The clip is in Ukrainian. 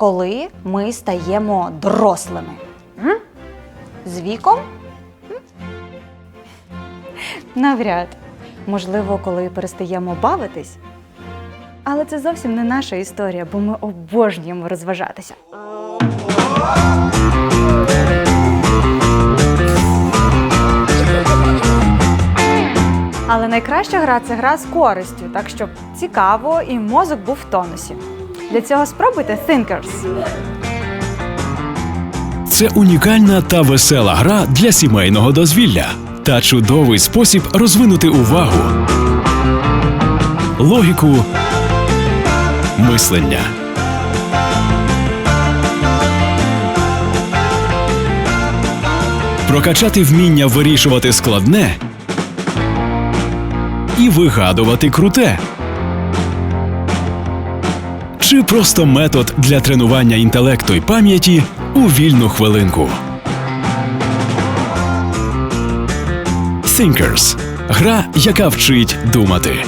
коли ми стаємо дорослими? З віком? Навряд. Можливо, коли перестаємо бавитись. Але це зовсім не наша історія, бо ми обожнюємо розважатися. Але найкраща гра це гра з користю, так щоб цікаво і мозок був в тонусі. Для цього спробуйте Thinkers. Це унікальна та весела гра для сімейного дозвілля та чудовий спосіб розвинути увагу, логіку, мислення. Прокачати вміння вирішувати складне і вигадувати круте. Чи просто метод для тренування інтелекту і пам'яті у вільну хвилинку. Thinkers – гра, яка вчить думати.